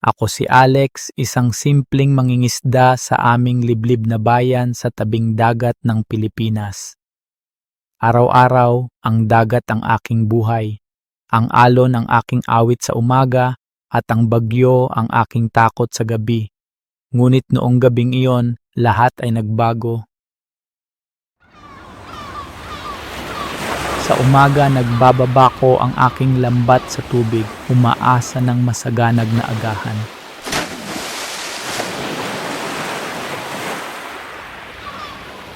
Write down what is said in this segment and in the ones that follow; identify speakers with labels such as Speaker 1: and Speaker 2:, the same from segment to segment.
Speaker 1: Ako si Alex, isang simpleng mangingisda sa aming liblib na bayan sa tabing dagat ng Pilipinas. Araw-araw, ang dagat ang aking buhay. Ang alon ang aking awit sa umaga at ang bagyo ang aking takot sa gabi. Ngunit noong gabing iyon, lahat ay nagbago. Sa umaga nagbababa ko ang aking lambat sa tubig, umaasa ng masaganag na agahan.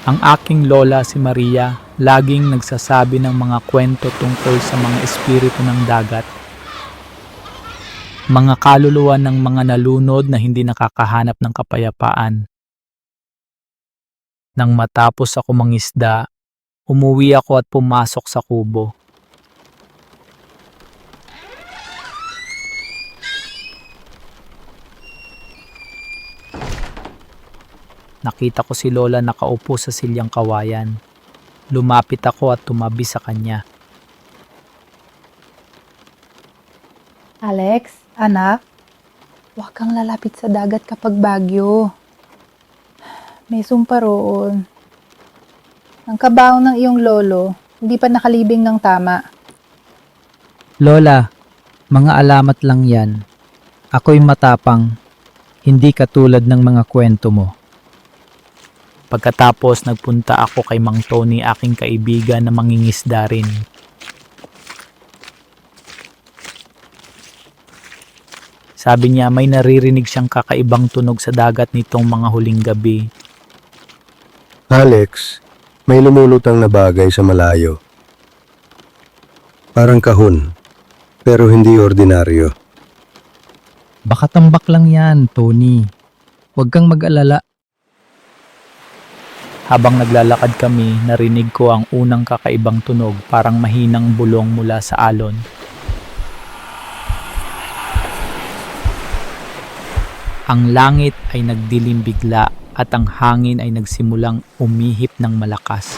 Speaker 1: Ang aking lola si Maria laging nagsasabi ng mga kwento tungkol sa mga espiritu ng dagat. Mga kaluluwa ng mga nalunod na hindi nakakahanap ng kapayapaan. Nang matapos ako mangisda, umuwi ako at pumasok sa kubo. Nakita ko si Lola nakaupo sa silyang kawayan. Lumapit ako at tumabi sa kanya.
Speaker 2: Alex, anak, huwag kang lalapit sa dagat kapag bagyo. May sumpa roon. Ang kabaw ng iyong lolo, hindi pa nakalibing ng tama.
Speaker 1: Lola, mga alamat lang yan. Ako'y matapang, hindi katulad ng mga kwento mo. Pagkatapos nagpunta ako kay Mang Tony, aking kaibigan na mangingisda rin. Sabi niya may naririnig siyang kakaibang tunog sa dagat nitong mga huling gabi.
Speaker 3: Alex, may lumulutang na bagay sa malayo. Parang kahon, pero hindi ordinaryo.
Speaker 1: Baka tambak lang yan, Tony. Huwag kang mag-alala. Habang naglalakad kami, narinig ko ang unang kakaibang tunog, parang mahinang bulong mula sa alon. Ang langit ay nagdilim bigla at ang hangin ay nagsimulang umihip ng malakas.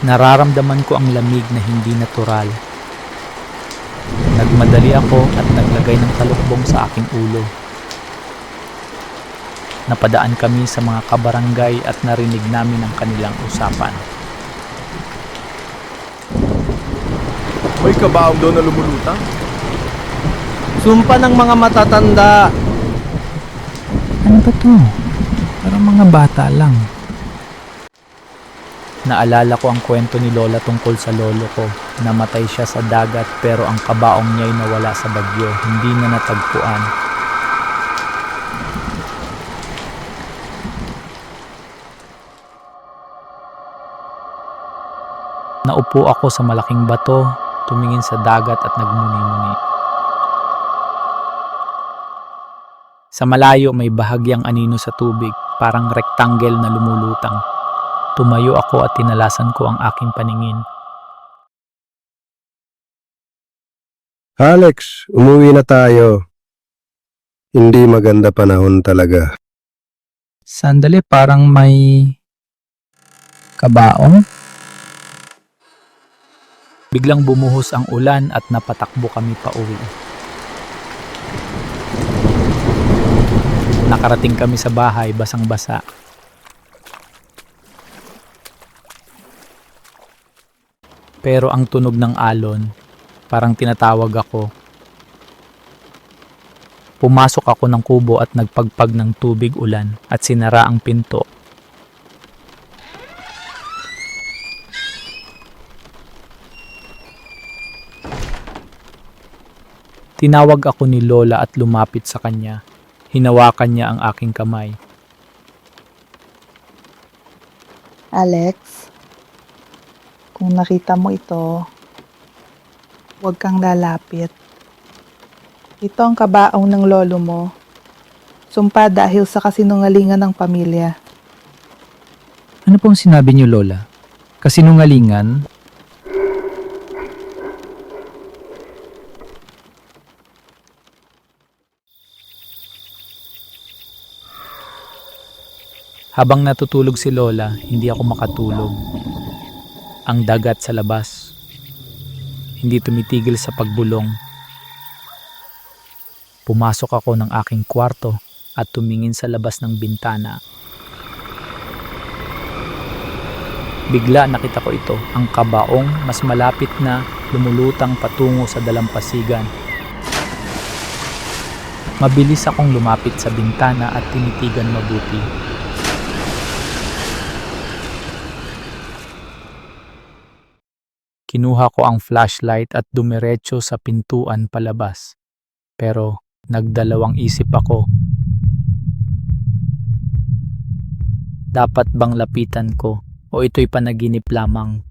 Speaker 1: Nararamdaman ko ang lamig na hindi natural. Nagmadali ako at naglagay ng talukbong sa aking ulo. Napadaan kami sa mga kabarangay at narinig namin ang kanilang usapan.
Speaker 4: May kabaong doon na lumulutang?
Speaker 5: Sumpa ng mga matatanda.
Speaker 1: Ano ba to? Parang mga bata lang. Naalala ko ang kwento ni Lola tungkol sa lolo ko. Namatay siya sa dagat pero ang kabaong niya'y nawala sa bagyo. Hindi na natagpuan. Naupo ako sa malaking bato, tumingin sa dagat at nagmuni-muni. Sa malayo may bahagyang anino sa tubig, parang rectangle na lumulutang. Tumayo ako at tinalasan ko ang aking paningin.
Speaker 3: Alex, umuwi na tayo. Hindi maganda panahon talaga.
Speaker 1: Sandali, parang may kabaong. Biglang bumuhos ang ulan at napatakbo kami pa uwi. Nakarating kami sa bahay basang-basa. Pero ang tunog ng alon, parang tinatawag ako. Pumasok ako ng kubo at nagpagpag ng tubig ulan at sinara ang pinto. Tinawag ako ni Lola at lumapit sa kanya. Hinawakan niya ang aking kamay.
Speaker 2: Alex, kung nakita mo ito, huwag kang lalapit. Ito ang kabaong ng lolo mo. Sumpa dahil sa kasinungalingan ng pamilya.
Speaker 1: Ano pong sinabi niyo, Lola? Kasinungalingan? Habang natutulog si Lola, hindi ako makatulog. ang dagat sa labas. Hindi tumitigil sa pagbulong. Pumasok ako ng aking kwarto at tumingin sa labas ng bintana. Bigla nakita ko ito, ang kabaong mas malapit na lumulutang patungo sa dalampasigan. Mabilis akong lumapit sa bintana at tinitigan mabuti. Kinuha ko ang flashlight at dumiretso sa pintuan palabas. Pero nagdalawang isip ako. Dapat bang lapitan ko o ito'y panaginip lamang?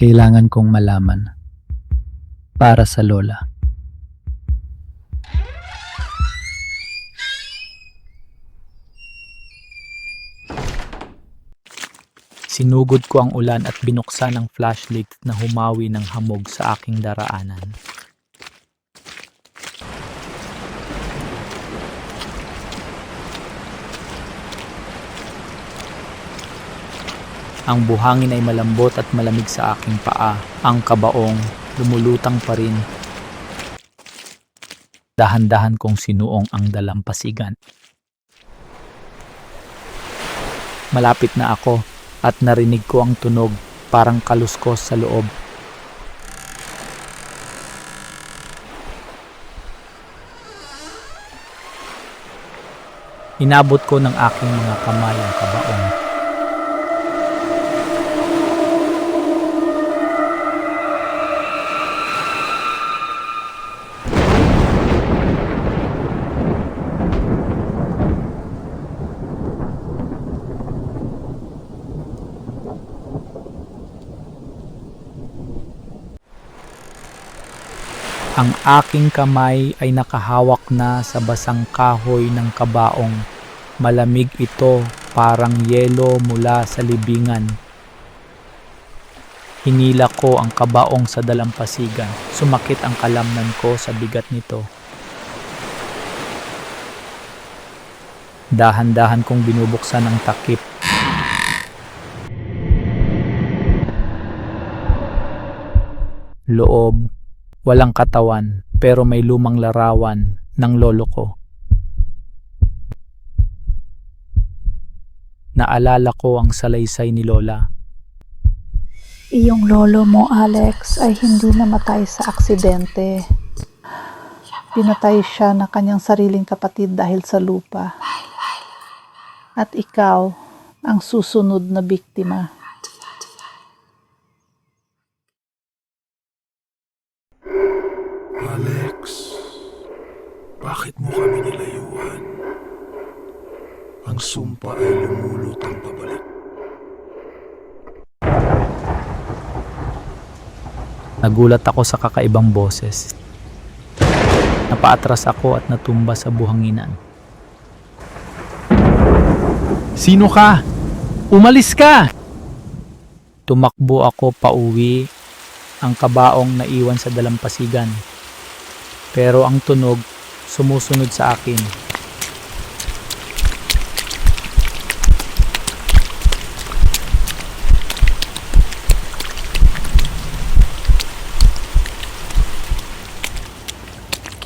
Speaker 1: Kailangan kong malaman. Para sa lola. Sinugod ko ang ulan at binuksan ang flashlight na humawi ng hamog sa aking daraanan. Ang buhangin ay malambot at malamig sa aking paa. Ang kabaong lumulutang pa rin. Dahan-dahan kong sinuong ang dalampasigan. Malapit na ako at narinig ko ang tunog parang kaluskos sa loob. Inabot ko ng aking mga kamay ang kabaong. Ang aking kamay ay nakahawak na sa basang kahoy ng kabaong. Malamig ito parang yelo mula sa libingan. Hinila ko ang kabaong sa dalampasigan. Sumakit ang kalamnan ko sa bigat nito. Dahan-dahan kong binubuksan ang takip. Loob, walang katawan pero may lumang larawan ng lolo ko. Naalala ko ang salaysay ni Lola.
Speaker 2: Iyong lolo mo, Alex, ay hindi namatay sa aksidente. Pinatay siya na kanyang sariling kapatid dahil sa lupa. At ikaw, ang susunod na biktima.
Speaker 4: Alex, bakit mo kami nilayuan? Ang ay lumulutang pabalik.
Speaker 1: Nagulat ako sa kakaibang boses. Napaatras ako at natumba sa buhanginan. Sino ka? Umalis ka! Tumakbo ako pauwi ang kabaong na iwan sa dalampasigan. Pero ang tunog sumusunod sa akin.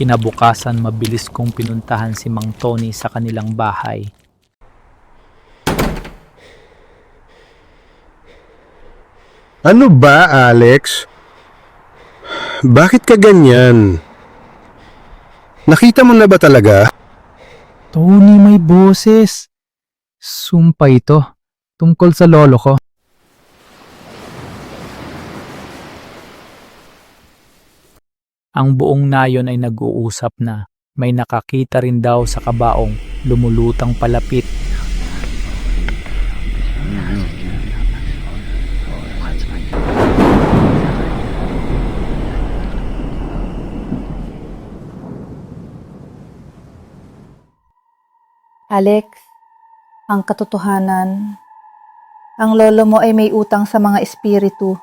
Speaker 1: Kinabukasan mabilis kong pinuntahan si Mang Tony sa kanilang bahay.
Speaker 3: Ano ba, Alex? Bakit ka ganyan? Nakita mo na ba talaga?
Speaker 1: Tony, may boses. Sumpa ito. Tungkol sa lolo ko. Ang buong nayon ay nag-uusap na may nakakita rin daw sa kabaong lumulutang palapit.
Speaker 2: Alex, ang katotohanan, ang lolo mo ay may utang sa mga espiritu.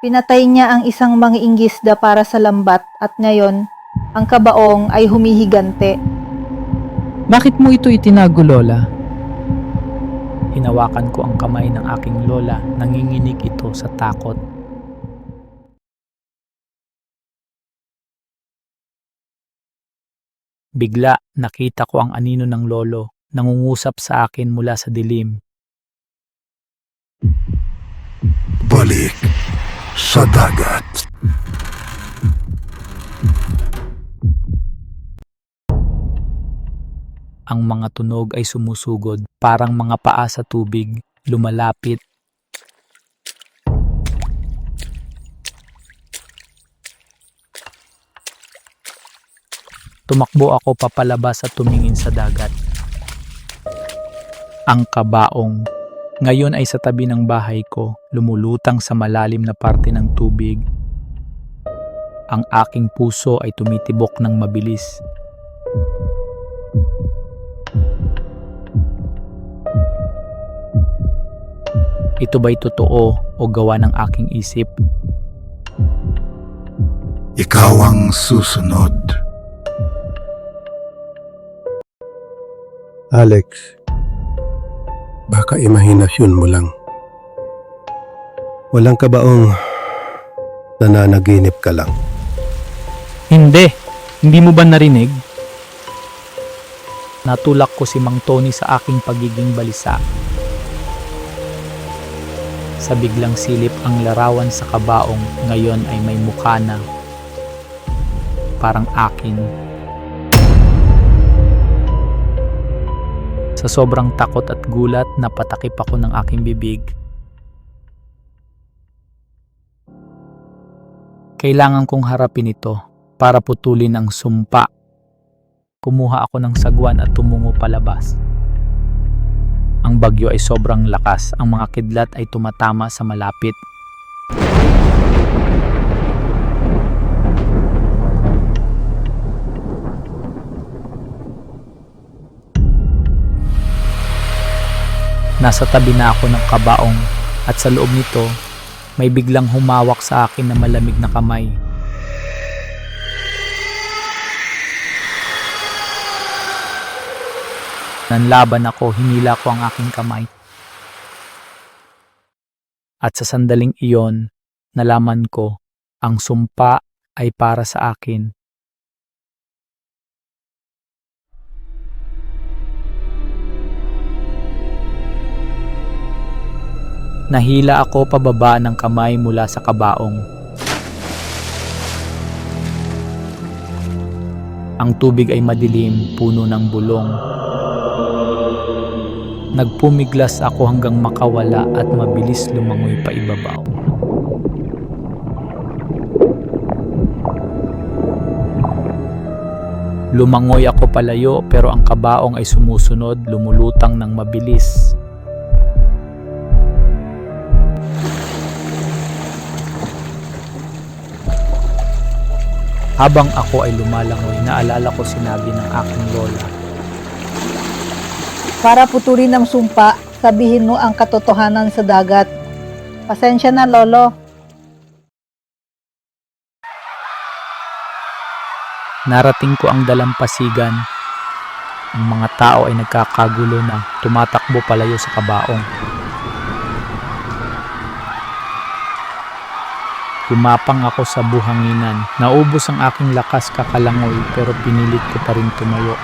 Speaker 2: Pinatay niya ang isang mangiingisda para sa lambat at ngayon, ang kabaong ay humihigante.
Speaker 6: Bakit mo ito itinago, Lola?
Speaker 1: Hinawakan ko ang kamay ng aking lola, nanginginig ito sa takot. Bigla nakita ko ang anino ng lolo, nangungusap sa akin mula sa dilim.
Speaker 3: Balik sa dagat.
Speaker 1: Ang mga tunog ay sumusugod, parang mga paa sa tubig, lumalapit. Tumakbo ako papalabas at tumingin sa dagat. Ang kabaong. Ngayon ay sa tabi ng bahay ko, lumulutang sa malalim na parte ng tubig. Ang aking puso ay tumitibok ng mabilis. Ito ba'y totoo o gawa ng aking isip?
Speaker 3: Ikaw ang susunod. Alex, baka imahinasyon mo lang. Walang kabaong nananaginip ka lang.
Speaker 1: Hindi. Hindi mo ba narinig? Natulak ko si Mang Tony sa aking pagiging balisa. Sa biglang silip ang larawan sa kabaong ngayon ay may mukha na. Parang akin. Sa sobrang takot at gulat, napatakip ako ng aking bibig. Kailangan kong harapin ito para putulin ang sumpa. Kumuha ako ng sagwan at tumungo palabas. Ang bagyo ay sobrang lakas, ang mga kidlat ay tumatama sa malapit. Nasa tabi na ako ng kabaong at sa loob nito may biglang humawak sa akin na malamig na kamay. Nanlaban ako, hinila ko ang aking kamay. At sa sandaling iyon, nalaman ko, ang sumpa ay para sa akin. Nahila ako pababa ng kamay mula sa kabaong. Ang tubig ay madilim, puno ng bulong. Nagpumiglas ako hanggang makawala at mabilis lumangoy pa ibabaw. Lumangoy ako palayo pero ang kabaong ay sumusunod, lumulutang ng mabilis. Habang ako ay lumalangoy, naalala ko sinabi ng aking lola.
Speaker 7: Para putulin ang sumpa, sabihin mo ang katotohanan sa dagat. Pasensya na, Lolo.
Speaker 1: Narating ko ang dalampasigan. Ang mga tao ay nagkakagulo na tumatakbo palayo sa kabaong. Gumapang ako sa buhanginan. Naubos ang aking lakas kakalangoy pero pinilit ko pa rin tumayo.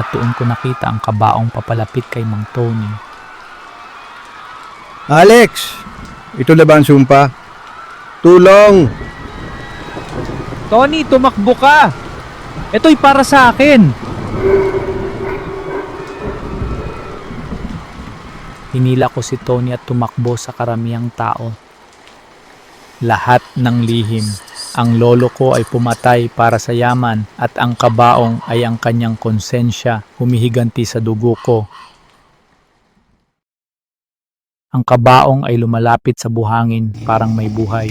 Speaker 1: At doon ko nakita ang kabaong papalapit kay Mang Tony.
Speaker 3: Alex! Ito na ba ang sumpa? Tulong!
Speaker 5: Tony, tumakbo ka! Ito'y para sa akin!
Speaker 1: Hinila ko si Tony at tumakbo sa karamihang tao. Lahat ng lihim. Ang lolo ko ay pumatay para sa yaman at ang kabaong ay ang kanyang konsensya humihiganti sa dugo ko. Ang kabaong ay lumalapit sa buhangin parang may buhay.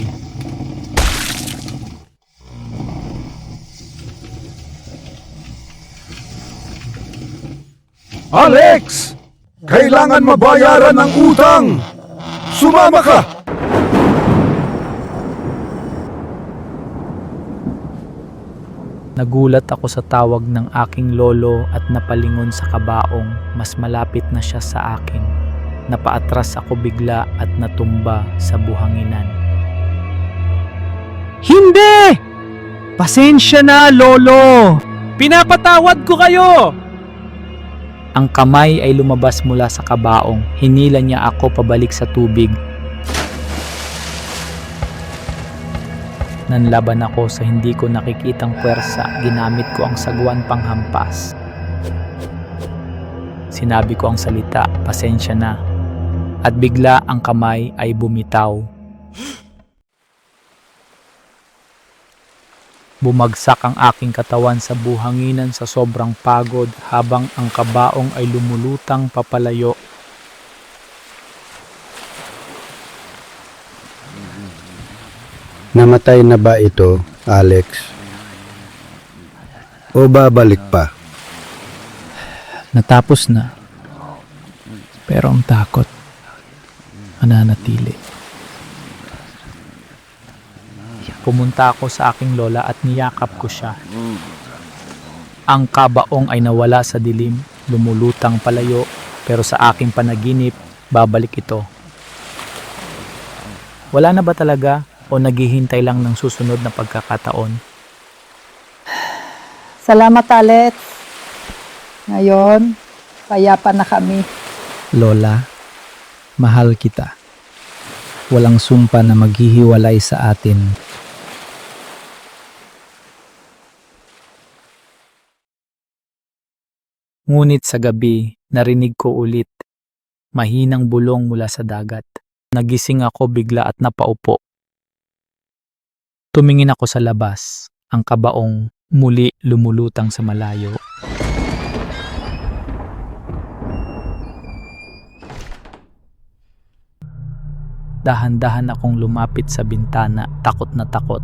Speaker 4: Alex! Kailangan mabayaran ang utang! Sumama ka!
Speaker 1: Nagulat ako sa tawag ng aking lolo at napalingon sa kabaong. Mas malapit na siya sa akin. Napaatras ako bigla at natumba sa buhanginan.
Speaker 5: Hindi! Pasensya na, Lolo! Pinapatawad ko kayo!
Speaker 1: Ang kamay ay lumabas mula sa kabaong. Hinila niya ako pabalik sa tubig. Nanlaban ako sa hindi ko nakikitang puwersa. Ginamit ko ang sagwan panghampas. Sinabi ko ang salita, pasensya na. At bigla ang kamay ay bumitaw. Bumagsak ang aking katawan sa buhanginan sa sobrang pagod habang ang kabaong ay lumulutang papalayo.
Speaker 3: Namatay na ba ito, Alex? O babalik pa?
Speaker 6: Natapos na. Pero ang takot, mananatili.
Speaker 1: Pumunta ako sa aking lola at niyakap ko siya. Ang kabaong ay nawala sa dilim, lumulutang palayo, pero sa aking panaginip, babalik ito. Wala na ba talaga o naghihintay lang ng susunod na pagkakataon?
Speaker 7: Salamat, Alex. Ngayon, payapa na kami.
Speaker 6: Lola, mahal kita. Walang sumpa na maghihiwalay sa atin.
Speaker 1: Ngunit sa gabi, narinig ko ulit, mahinang bulong mula sa dagat. Nagising ako bigla at napaupo. Tumingin ako sa labas, ang kabaong muli lumulutang sa malayo. Dahan-dahan akong lumapit sa bintana, takot na takot.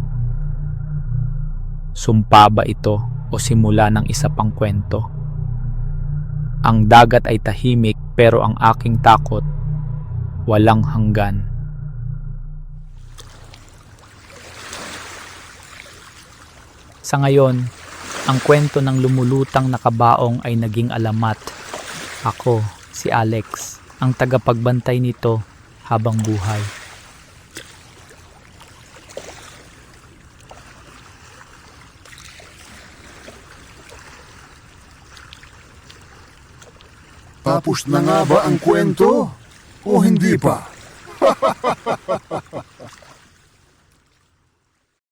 Speaker 1: Sumpa ba ito o simula ng isa pang kwento? Ang dagat ay tahimik pero ang aking takot walang hanggan. Sa ngayon, ang kwento ng lumulutang na kabaong ay naging alamat. Ako, si Alex, ang tagapagbantay nito habang buhay.
Speaker 8: Tapos na nga ba ang kwento? O hindi pa?